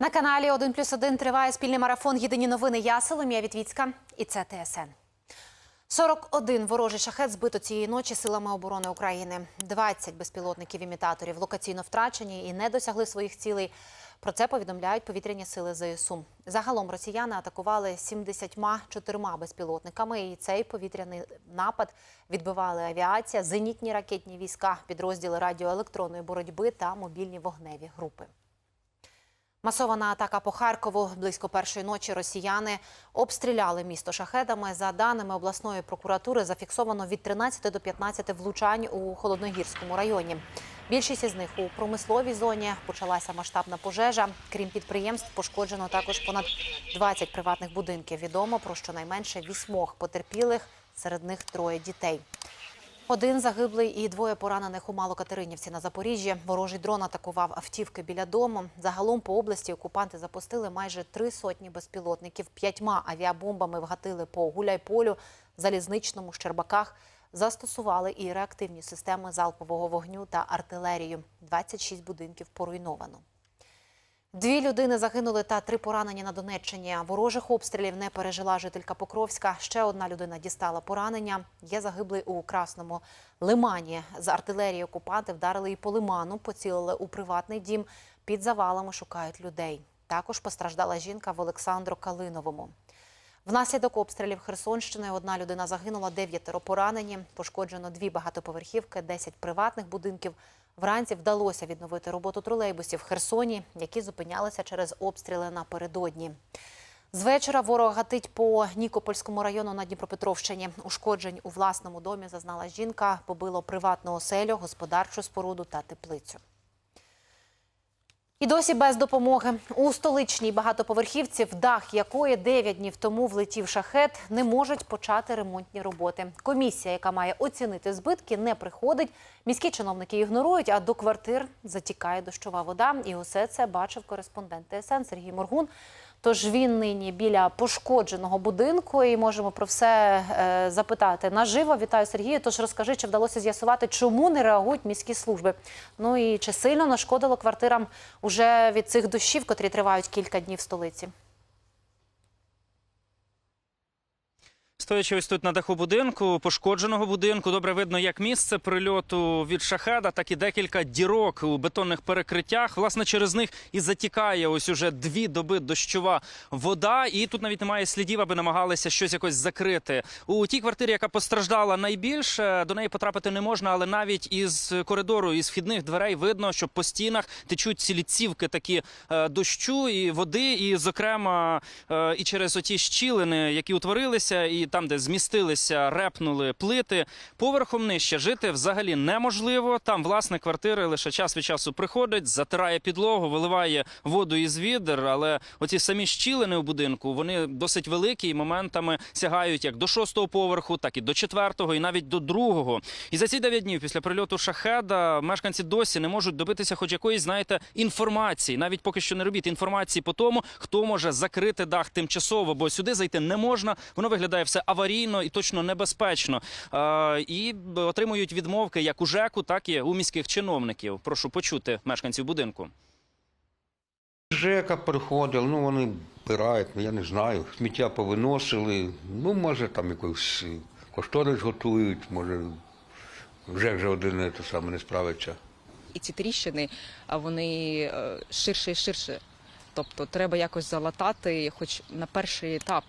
На каналі 1 плюс 1 триває спільний марафон Єдині новини. Я Соломія Вітвіцька і це ТСН. 41 ворожий шахет збито цієї ночі силами оборони України. 20 безпілотників-імітаторів локаційно втрачені і не досягли своїх цілей. Про це повідомляють повітряні сили ЗСУ. Загалом росіяни атакували 74 безпілотниками, і цей повітряний напад відбивали авіація, зенітні ракетні війська, підрозділи радіоелектронної боротьби та мобільні вогневі групи. Масована атака по Харкову. Близько першої ночі росіяни обстріляли місто шахедами. За даними обласної прокуратури, зафіксовано від 13 до 15 влучань у Холодногірському районі. Більшість із них у промисловій зоні почалася масштабна пожежа. Крім підприємств, пошкоджено також понад 20 приватних будинків. Відомо про щонайменше вісьмох потерпілих, серед них троє дітей. Один загиблий і двоє поранених у Малокатеринівці на Запоріжжі. Ворожий дрон атакував автівки біля дому. Загалом по області окупанти запустили майже три сотні безпілотників. П'ятьма авіабомбами вгатили по Гуляйполю, Залізничному, Щербаках. Застосували і реактивні системи залпового вогню та артилерію. 26 будинків поруйновано. Дві людини загинули та три поранені на Донеччині. Ворожих обстрілів не пережила жителька Покровська. Ще одна людина дістала поранення. Є загиблий у Красному Лимані. З артилерії окупанти вдарили і по лиману, поцілили у приватний дім. Під завалами шукають людей. Також постраждала жінка в Олександру Калиновому. Внаслідок обстрілів Херсонщини одна людина загинула, дев'ятеро поранені. Пошкоджено дві багатоповерхівки, 10 приватних будинків. Вранці вдалося відновити роботу тролейбусів в Херсоні, які зупинялися через обстріли напередодні. З вечора ворог гатить по Нікопольському району на Дніпропетровщині. Ушкоджень у власному домі зазнала жінка, побило приватну оселю, господарчу споруду та теплицю. І досі без допомоги у столичній багатоповерхівці, в дах якої 9 днів тому влетів шахет, не можуть почати ремонтні роботи. Комісія, яка має оцінити збитки, не приходить. Міські чиновники ігнорують, а до квартир затікає дощова вода. І усе це бачив кореспондент ТСН Сергій Моргун. Тож він нині біля пошкодженого будинку, і можемо про все е, запитати наживо. Вітаю Сергію. Тож розкажи, чи вдалося з'ясувати, чому не реагують міські служби. Ну і чи сильно нашкодило квартирам уже від цих дощів, котрі тривають кілька днів в столиці? Стоячи ось тут на даху будинку, пошкодженого будинку, добре видно як місце прильоту від шахеда, так і декілька дірок у бетонних перекриттях. Власне, через них і затікає ось уже дві доби дощова вода. І тут навіть немає слідів, аби намагалися щось якось закрити. У тій квартирі, яка постраждала найбільше, до неї потрапити не можна, але навіть із коридору, із вхідних дверей видно, що по стінах течуть цілі цівки такі е, дощу і води, і, зокрема, е, і через оті щілини, які утворилися, і там, де змістилися, репнули плити. Поверхом нижче жити взагалі неможливо. Там власне квартири лише час від часу приходить, затирає підлогу, виливає воду із відер. Але оці самі щілини у будинку вони досить великі і моментами сягають як до шостого поверху, так і до четвертого, і навіть до другого. І за ці дев'ять днів після прильоту шахеда мешканці досі не можуть добитися хоч якоїсь, знаєте, інформації. Навіть поки що не робіть інформації по тому, хто може закрити дах тимчасово, бо сюди зайти не можна. Воно виглядає все аварійно і точно небезпечно. І отримують відмовки як у ЖЕКу, так і у міських чиновників. Прошу почути мешканців будинку. ЖЕКа приходив, ну вони вбирають, ну я не знаю, сміття повиносили, ну може там якийсь кошторис готують, може вже вже один те саме не справиться. І ці тріщини, а вони е, ширше і ширше. Тобто треба якось залатати, хоч на перший етап,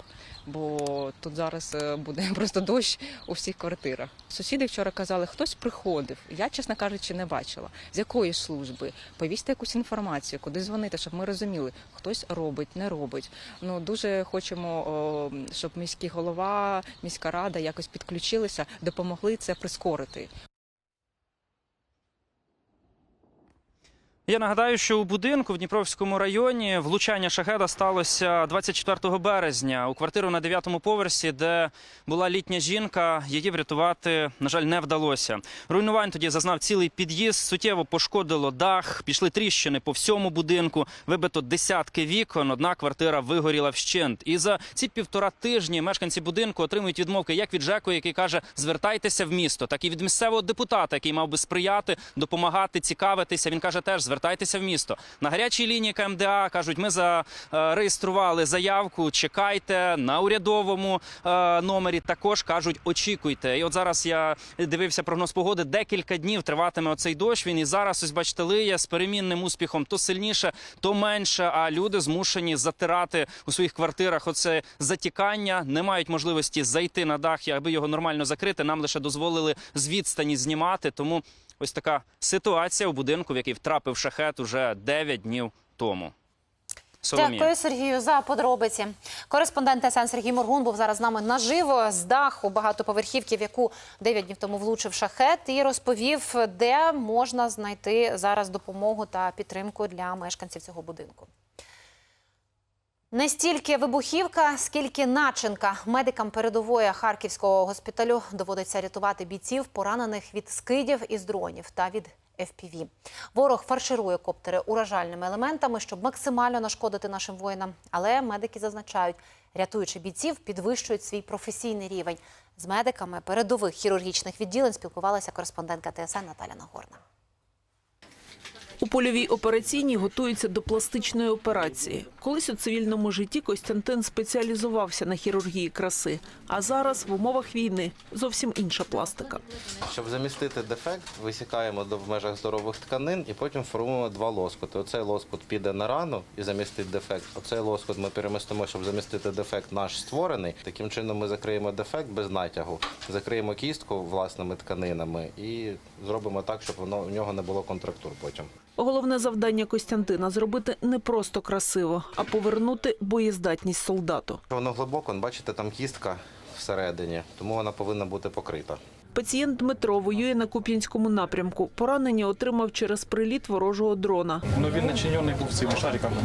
бо тут зараз е, буде просто дощ у всіх квартирах. Сусіди вчора казали, хтось приходив. Я, чесно кажучи, не бачила. З якої служби? Повісти якусь інформацію, куди дзвонити, щоб ми розуміли, хтось робить, не робить. Ну дуже хочемо, щоб міський голова, міська рада якось підключилися, допомогли це прискорити. Я нагадаю, що у будинку в Дніпровському районі влучання шахеда сталося 24 березня у квартиру на 9-му поверсі, де була літня жінка. Її врятувати, на жаль, не вдалося. Руйнувань тоді зазнав цілий під'їзд, суттєво пошкодило дах, пішли тріщини по всьому будинку, вибито десятки вікон. Одна квартира вигоріла вщент. І за ці півтора тижні мешканці будинку отримують відмовки як від ЖЕКу, який каже, звертайтеся в місто, так і від місцевого депутата, який мав би сприяти, допомагати, цікавитися. Він каже, теж звертайтеся. Звертайтеся в місто. На гарячій лінії КМДА кажуть, ми зареєстрували заявку. Чекайте на урядовому е, номері. Також кажуть, очікуйте. І от зараз я дивився прогноз погоди. Декілька днів триватиме оцей дощ. Він і зараз ось бачите, лиє з перемінним успіхом то сильніше, то менше. А люди змушені затирати у своїх квартирах оце затікання, не мають можливості зайти на дах, аби його нормально закрити. Нам лише дозволили з відстані знімати. Тому ось така ситуація у будинку, в який втрапив шахет уже 9 днів тому. Соломія. Дякую, Сергію, за подробиці. Кореспондент СН Сергій Моргун був зараз з нами наживо з даху багатоповерхівки, в яку 9 днів тому влучив шахет, і розповів, де можна знайти зараз допомогу та підтримку для мешканців цього будинку. Не стільки вибухівка, скільки начинка. Медикам передової харківського госпіталю доводиться рятувати бійців, поранених від скидів із дронів та від FPV. Ворог фарширує коптери уражальними елементами, щоб максимально нашкодити нашим воїнам. Але медики зазначають, рятуючи бійців, підвищують свій професійний рівень. З медиками передових хірургічних відділень спілкувалася кореспондентка ТСН Наталя Нагорна. У польовій операційній готуються до пластичної операції. Колись у цивільному житті Костянтин спеціалізувався на хірургії краси, а зараз в умовах війни зовсім інша пластика. Щоб замістити дефект, висікаємо в межах здорових тканин і потім формуємо два лоскути. Оцей лоскут піде на рану і замістить дефект. Оцей лоскут ми перемістимо, щоб замістити дефект наш створений. Таким чином ми закриємо дефект без натягу, закриємо кістку власними тканинами і зробимо так, щоб воно у нього не було контрактур потім. Головне завдання Костянтина зробити не просто красиво, а повернути боєздатність солдату. Воно глибоко, бачите, там кістка всередині, тому вона повинна бути покрита. Пацієнт Дмитро воює на Куп'янському напрямку. Поранення отримав через приліт ворожого дрона. Ну він начинений був цими шариками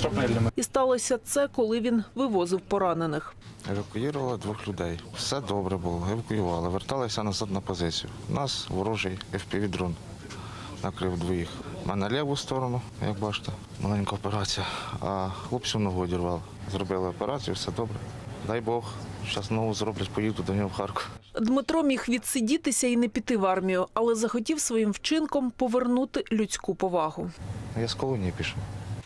шрапнельними. І сталося це, коли він вивозив поранених. Евакуювали двох людей. Все добре було, евакуювали. Верталися назад на позицію. У нас ворожий FPV-дрон накрив двоїх. У мене ліву сторону, як бачите, маленька операція, а хлопцю ногу одірвали. Зробили операцію, все добре. Дай Бог, зараз знову зроблять, поїду до нього в Харків. Дмитро міг відсидітися і не піти в армію, але захотів своїм вчинком повернути людську повагу. Я з колонії пішов.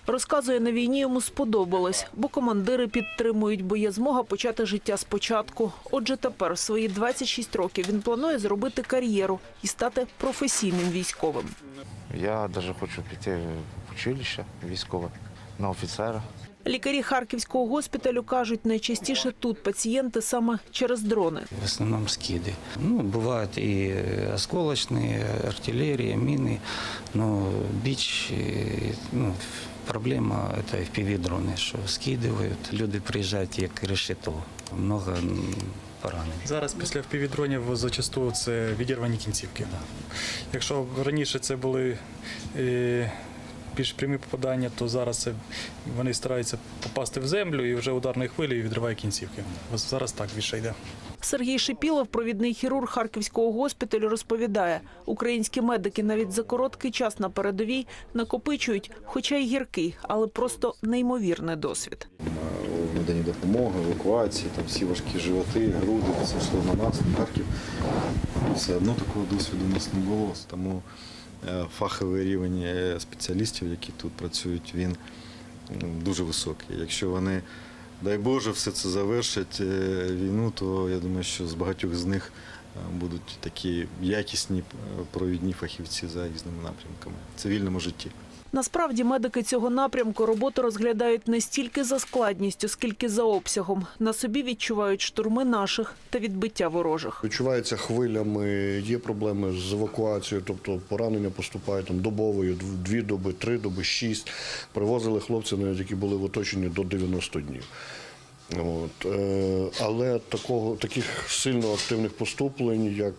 Розказує, на війні йому сподобалось, бо командири підтримують, бо є змога почати життя спочатку. Отже, тепер, в свої 26 років, він планує зробити кар'єру і стати професійним військовим. Я навіть хочу піти в училище військове на офіцера. Лікарі Харківського госпіталю кажуть, найчастіше тут пацієнти саме через дрони. В основном скиды. Ну, бывают и осколочные, артиллерия, мины, но бич, э, ну, проблема это FPV-дроны, что скидывают. Люди приезжают як решето. Много м, поранених. Зараз після впівдронів зачасту це відірвані кінцівки. Якщо раніше це були е, більш прямі попадання, то зараз це вони стараються попасти в землю і вже ударною хвилею відриває кінцівки. Ось зараз так більше йде. Сергій Шипілов, провідний хірург Харківського госпіталю, розповідає, українські медики навіть за короткий час на передовій накопичують, хоча й гіркий, але просто неймовірний досвід. у наданні допомоги, евакуації, там всі важкі животи, груди, це йшло на нас, на Харків. Все одно такого досвіду у нас не було. Тому фаховий рівень е, спеціалістів, які тут працюють, він дуже високий. Якщо вони, дай Боже, все це завершать е, війну, то я думаю, що з багатьох з них е, будуть такі якісні е, провідні фахівці за різними напрямками в цивільному житті. Насправді медики цього напрямку роботу розглядають не стільки за складністю, скільки за обсягом. На собі відчувають штурми наших та відбиття ворожих. Відчувається хвилями, є проблеми з евакуацією, тобто поранення поступають там добовою, дві доби, три доби, шість. Привозили хлопців, навіть які були в оточенні до 90 днів. От. е, Але такого, таких сильно активних поступлень, як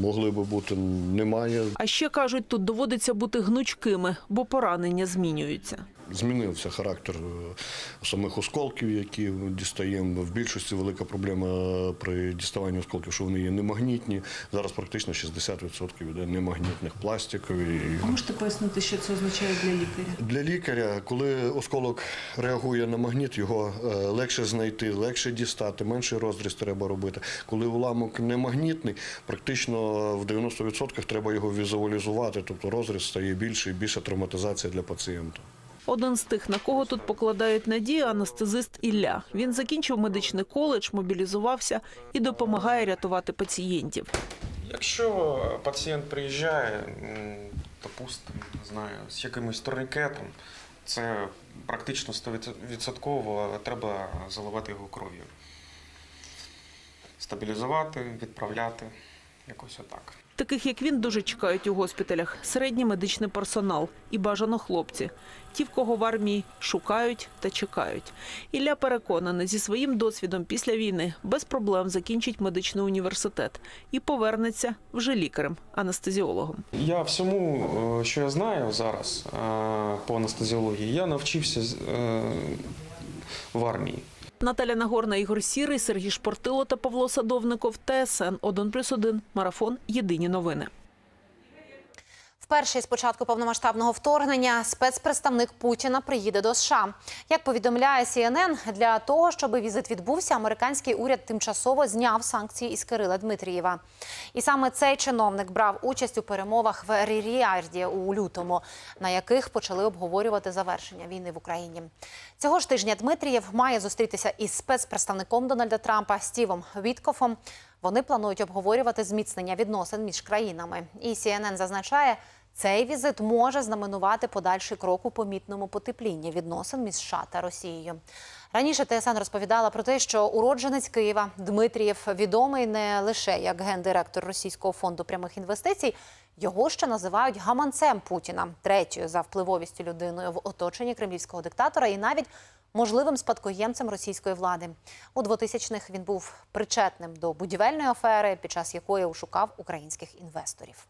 могли би бути, немає. А ще кажуть, тут доводиться бути гнучкими, бо поранення змінюються. Змінився характер е, самих осколків, які дістаємо. В більшості велика проблема при діставанні осколків, що вони є немагнітні. Зараз практично 60% йде немагнітних пластикові. А можете пояснити, що це означає для лікаря? Для лікаря, коли осколок реагує на магніт, його е, легше знайти, легше дістати, менший розріз треба робити. Коли уламок не магнітний, практично в 90% треба його візуалізувати, тобто розріз стає більший, більша травматизація для пацієнта. Один з тих, на кого тут покладають надію, анестезист Ілля. Він закінчив медичний коледж, мобілізувався і допомагає рятувати пацієнтів. Якщо пацієнт приїжджає, допустимо, не знаю, з якимось турнікетом, це практично 100% треба заливати його кров'ю. Стабілізувати, відправляти, якось отак. Таких, як він, дуже чекають у госпіталях. Середній медичний персонал і бажано хлопці. Ті, в кого в армії шукають та чекають. Ілля переконаний, зі своїм досвідом після війни без проблем закінчить медичний університет і повернеться вже лікарем, анестезіологом. Я всьому, е, що я знаю зараз е, по анестезіології, я навчився е, в армії. Наталя Нагорна, Ігор Сірий, Сергій Шпортило та Павло Садовников. ТСН 1+,1. Марафон. Єдині новини. Вперше з початку повномасштабного вторгнення спецпредставник Путіна приїде до США. Як повідомляє CNN, для того, щоб візит відбувся, американський уряд тимчасово зняв санкції із Кирила Дмитрієва. І саме цей чиновник брав участь у перемовах в Ріріарді у лютому, на яких почали обговорювати завершення війни в Україні. Цього ж тижня Дмитрієв має зустрітися із спецпредставником Дональда Трампа Стівом Віткофом. Вони планують обговорювати зміцнення відносин між країнами. І CNN зазначає, цей візит може знаменувати подальший крок у помітному потеплінні відносин між США та Росією. Раніше ТСН розповідала про те, що уродженець Києва Дмитрієв відомий не лише як гендиректор Російського фонду прямих інвестицій, його ще називають гаманцем Путіна, третьою за впливовістю людиною в оточенні кремлівського диктатора і навіть можливим спадкоємцем російської влади. У 2000-х він був причетним до будівельної афери, під час якої ошукав українських інвесторів.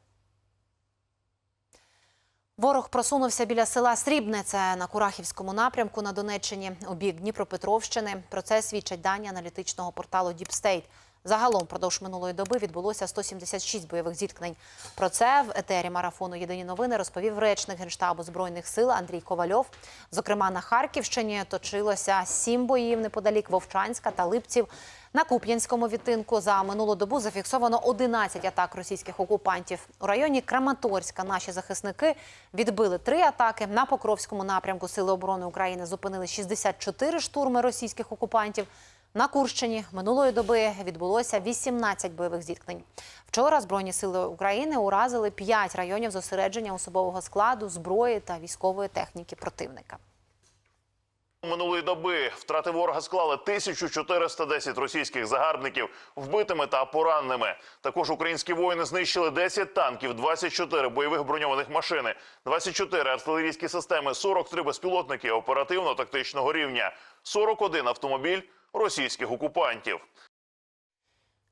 Ворог просунувся біля села Срібне, це на Курахівському напрямку на Донеччині, у бік Дніпропетровщини. Про це свідчать дані аналітичного порталу Діпстейт. Загалом продовж минулої доби відбулося 176 бойових зіткнень. Про це в етері марафону Єдині новини розповів речник генштабу збройних сил Андрій Ковальов. Зокрема, на Харківщині точилося сім боїв неподалік Вовчанська та Липців. На Куп'янському відтинку за минулу добу зафіксовано 11 атак російських окупантів. У районі Краматорська наші захисники відбили три атаки. На Покровському напрямку Сили оборони України зупинили 64 штурми російських окупантів. На Курщині минулої доби відбулося 18 бойових зіткнень. Вчора Збройні сили України уразили 5 районів зосередження особового складу, зброї та військової техніки противника. Минулої доби втрати ворога склали 1410 російських загарбників вбитими та пораненими. Також українські воїни знищили 10 танків, 24 бойових броньованих машини, 24 артилерійські системи, 43 безпілотники оперативно-тактичного рівня, 41 автомобіль російських окупантів.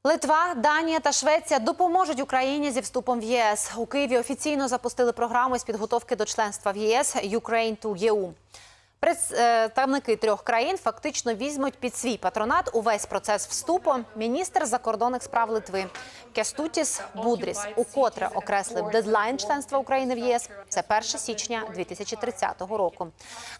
Литва, Данія та Швеція допоможуть Україні зі вступом в ЄС. У Києві офіційно запустили програму з підготовки до членства в єС «Ukraine to EU». Представники трьох країн фактично візьмуть під свій патронат увесь процес вступу. Міністр закордонних справ Литви Кестутіс Будріс укотре окреслив дедлайн членства України в ЄС. Це 1 січня 2030 року.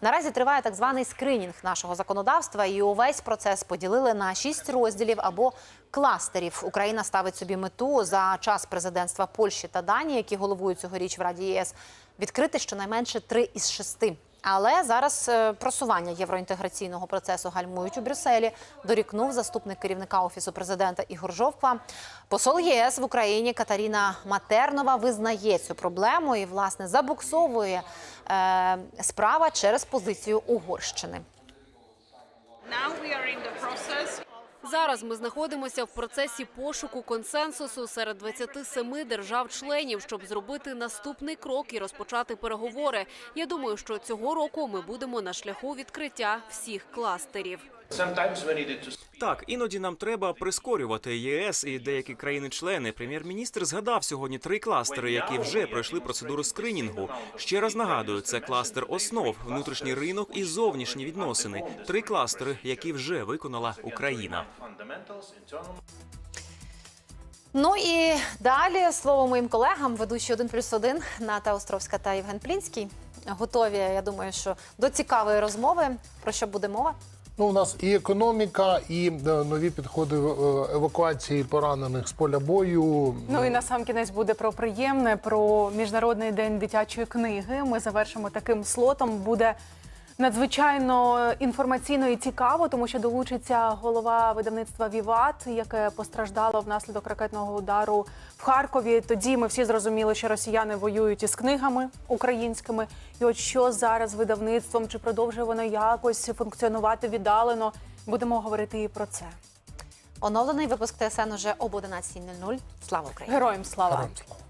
Наразі триває так званий скринінг нашого законодавства, і увесь процес поділили на шість розділів або кластерів. Україна ставить собі мету за час президентства Польщі та Данії, які головують цьогоріч в Раді ЄС, відкрити щонайменше три із шести. Але зараз е, просування євроінтеграційного процесу гальмують у Брюсселі. Дорікнув заступник керівника офісу президента Ігор Жовква. Посол ЄС в Україні Катаріна Матернова визнає цю проблему і власне забуксовує е, справа через позицію Угорщини. Зараз ми знаходимося в процесі пошуку консенсусу серед 27 держав-членів, щоб зробити наступний крок і розпочати переговори. Я думаю, що цього року ми будемо на шляху відкриття всіх кластерів. Так, іноді нам треба прискорювати ЄС і деякі країни-члени. Прем'єр-міністр згадав сьогодні три кластери, які вже пройшли процедуру скринінгу. Ще раз нагадую, це кластер основ, внутрішній ринок і зовнішні відносини. Три кластери, які вже виконала Україна. Ну і далі слово моїм колегам, ведучі 1 плюс 1, Ната Островська та Євген Плінський. Готові, я думаю, що до цікавої розмови. Про що буде мова? Ну, у нас і економіка, і е, нові підходи е, евакуації поранених з поля бою. Ну і на сам кінець буде про приємне, про міжнародний день дитячої книги. Ми завершимо таким слотом. Буде надзвичайно інформаційно і цікаво, тому що долучиться голова видавництва Віват, яке постраждало внаслідок ракетного удару в Харкові. Тоді ми всі зрозуміли, що росіяни воюють із книгами українськими. І от що зараз видавництвом, чи продовжує воно якось функціонувати віддалено? Будемо говорити і про це. Оновлений випуск ТСН уже об 11.00. Слава Україні! Героям слава! Героям слава.